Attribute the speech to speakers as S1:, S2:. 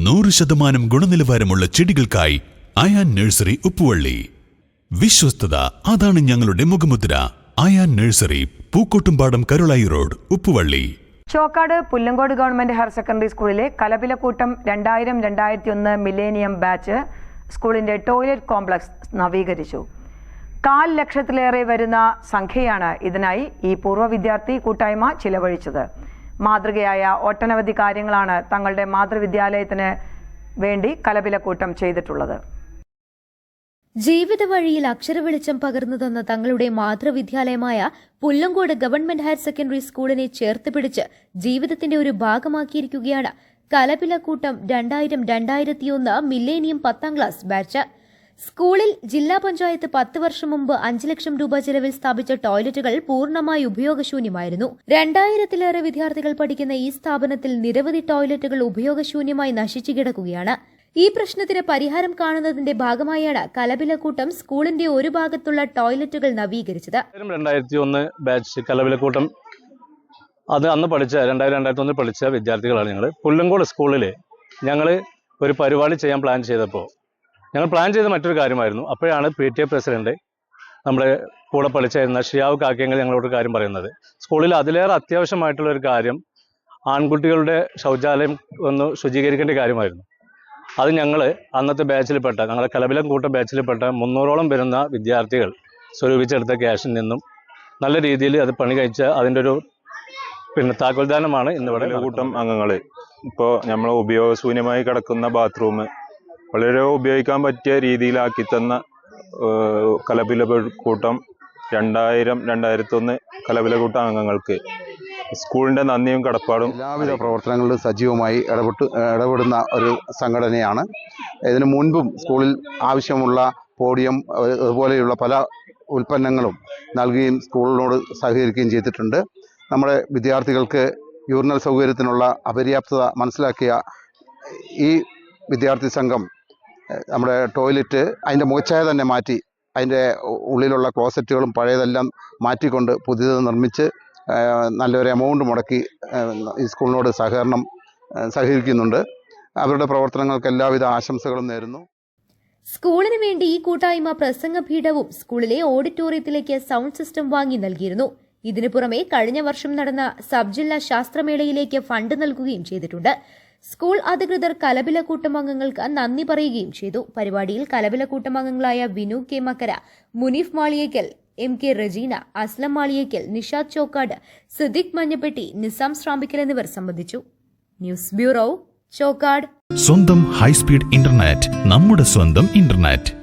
S1: നൂറ് ശതമാനം ഗുണനിലവാരമുള്ള ചെടികൾക്കായി അയാൻ നഴ്സറി ഉപ്പുവള്ളി. വിശ്വസ്തത അതാണ് ഞങ്ങളുടെ മുഖമുദ്ര. Ayan nursery Pookkottumpadam Karulai road Uppuvalli.
S2: Chokkad Pullangode government higher secondary സ്കൂളിലെ കലപിലക്കൂട്ടം രണ്ടായിരം രണ്ടായിരത്തി ഒന്ന് മില്ലേനിയം ബാച്ച് സ്കൂളിന്റെ ടോയ്ലറ്റ് കോംപ്ലക്സ് നവീകരിച്ചു. കാൽ ലക്ഷത്തിലേറെ വരുന്ന സംഖ്യയാണ് ഇതിനായി ഈ പൂർവ വിദ്യാർത്ഥി കൂട്ടായ്മ ചിലവഴിച്ചത്. മാതൃകയായ ഒട്ടനവധി കാര്യങ്ങളാണ് തങ്ങളുടെ മാതൃവിദ്യാലയത്തിന് വേണ്ടി കലപിലക്കൂട്ടം ചെയ്തിട്ടുള്ളത്.
S3: ജീവിത വഴിയിൽ അക്ഷരവെളിച്ചം പകർന്നു തന്ന തങ്ങളുടെ മാതൃവിദ്യാലയമായ പുല്ലങ്കോട് ഗവൺമെന്റ് ഹയർ സെക്കൻഡറി സ്കൂളിനെ ചേർത്ത് പിടിച്ച് ജീവിതത്തിന്റെ ഒരു ഭാഗമാക്കിയിരിക്കുകയാണ് കലപിലക്കൂട്ടം രണ്ടായിരം രണ്ടായിരത്തിയൊന്ന് മില്ലേനിയം പത്താം ക്ലാസ് ബാച്ച്. സ്കൂളിൽ ജില്ലാ പഞ്ചായത്ത് പത്ത് വർഷം മുമ്പ് അഞ്ച് ലക്ഷം രൂപ ചെലവിൽ സ്ഥാപിച്ച ടോയ്ലറ്റുകൾ പൂർണമായി ഉപയോഗശൂന്യമായിരുന്നു. രണ്ടായിരത്തിലേറെ വിദ്യാർത്ഥികൾ പഠിക്കുന്ന ഈ സ്ഥാപനത്തിൽ നിരവധി ടോയ്ലറ്റുകൾ ഉപയോഗശൂന്യമായി നശിച്ചു കിടക്കുകയാണ്. ഈ പ്രശ്നത്തിന് പരിഹാരം കാണുന്നതിന്റെ ഭാഗമായാണ് കലവിലക്കൂട്ടം സ്കൂളിന്റെ ഒരു ഭാഗത്തുള്ള ടോയ്ലറ്റുകൾ നവീകരിച്ചത്.
S4: രണ്ടായിരം രണ്ടായിരത്തി ബാച്ച് അത് അന്ന് പഠിച്ച രണ്ടായിരം രണ്ടായിരത്തി ഒന്നിൽ പഠിച്ച വിദ്യാർത്ഥികളാണ് ഞങ്ങൾ പുല്ലങ്കോട് സ്കൂളിൽ ഞങ്ങൾ ഒരു പരിപാടി ചെയ്യാൻ പ്ലാൻ ചെയ്തപ്പോൾ ഞങ്ങൾ പ്ലാൻ ചെയ്ത മറ്റൊരു കാര്യമായിരുന്നു. അപ്പോഴാണ് പി ടി എ പ്രസിഡന്റ് നമ്മുടെ കൂടെ പഠിച്ചായിരുന്ന ഷിയാവ് കാക്കിയങ്ങൾ ഞങ്ങളോട് കാര്യം പറയുന്നത്. സ്കൂളിൽ അതിലേറെ അത്യാവശ്യമായിട്ടുള്ള ഒരു കാര്യം ആൺകുട്ടികളുടെ ശൗചാലയം ഒന്ന് ശുചീകരിക്കേണ്ട കാര്യമായിരുന്നു. അത് ഞങ്ങൾ അന്നത്തെ ബാച്ചിൽപ്പെട്ട ഞങ്ങളുടെ കലബിലം കൂട്ട ബാച്ചിൽപ്പെട്ട മുന്നൂറോളം വരുന്ന വിദ്യാർത്ഥികൾ സ്വരൂപിച്ചെടുത്ത ക്യാഷിൽ നിന്നും നല്ല രീതിയിൽ അത് പണി കഴിച്ച അതിന്റെ ഒരു പിന്നെ താക്കോൽദാനമാണ് ഇന്നിവിടെ
S5: കൂട്ടം അംഗങ്ങൾ ഇപ്പോൾ നമ്മൾ ഉപയോഗശൂന്യമായി കിടക്കുന്ന ബാത്റൂം വളരെ ഉപയോഗിക്കാൻ പറ്റിയ രീതിയിലാക്കി തന്ന കലപില കൂട്ടം രണ്ടായിരം രണ്ടായിരത്തൊന്ന് കലപില കൂട്ടം അംഗങ്ങൾക്ക്. സ്കൂളിന്റെ നന്ദിയും കടപ്പാടും
S6: എല്ലാവിധ പ്രവർത്തനങ്ങളിലും സജീവമായി ഇടപെട്ട് ഇടപെടുന്ന ഒരു സംഘടനയാണ്. ഇതിനു മുൻപും സ്കൂളിൽ ആവശ്യമുള്ള പോഡിയം അതുപോലെയുള്ള പല ഉൽപ്പന്നങ്ങളും നൽകുകയും സ്കൂളിനോട് സഹകരിക്കുകയും ചെയ്തിട്ടുണ്ട്. നമ്മുടെ വിദ്യാർത്ഥികൾക്ക് യൂറിനൽ സൗകര്യത്തിനുള്ള അപര്യാപ്തത മനസ്സിലാക്കിയ ഈ വിദ്യാർത്ഥി സംഘം നമ്മുടെ ടോയ്ലറ്റ് അതിന്റെ മുഖച്ഛായ തന്നെ മാറ്റി അതിന്റെ ഉള്ളിലുള്ള ക്ലോസറ്റുകളും പഴയതെല്ലാം മാറ്റിക്കൊണ്ട് പുതിയത് നിർമ്മിച്ച് നല്ലൊരു എമൗണ്ട് മുടക്കി ഈ സ്കൂളിനോട് സഹകരണം സഹകരിക്കുന്നുണ്ട്. അവരുടെ പ്രവർത്തനങ്ങൾക്ക് എല്ലാവിധ ആശംസകളും നേരുന്നു.
S3: സ്കൂളിന് വേണ്ടി ഈ കൂട്ടായ്മ പ്രസംഗപീഠവും സ്കൂളിലെ ഓഡിറ്റോറിയത്തിലേക്ക് സൗണ്ട് സിസ്റ്റം വാങ്ങി നൽകിയിരുന്നു. ഇതിനു പുറമെ കഴിഞ്ഞ വർഷം നടന്ന സബ് ജില്ലാ ശാസ്ത്രമേളയിലേക്ക് ഫണ്ട് നൽകുകയും ചെയ്തിട്ടുണ്ട്. സ്കൂൾ അധികൃതർ കലബില കൂട്ടമംഗങ്ങൾക്ക് നന്ദി പറയുകയും ചെയ്തു. പരിപാടിയിൽ കലബില കൂട്ടമംഗങ്ങളായ Vinu K Makkara Muneef Maliyekkal M K Rajeena Aslam Maliyekkal Nishad Chokkad Siddique Manjappetti Nizam Shrambikkal എന്നിവർ സംബന്ധിച്ചു. News bureau Chokkad.
S1: സ്വന്തം ഹൈസ്പീഡ് ഇന്റർനെറ്റ് നമ്മുടെ സ്വന്തം ഇന്റർനെറ്റ്.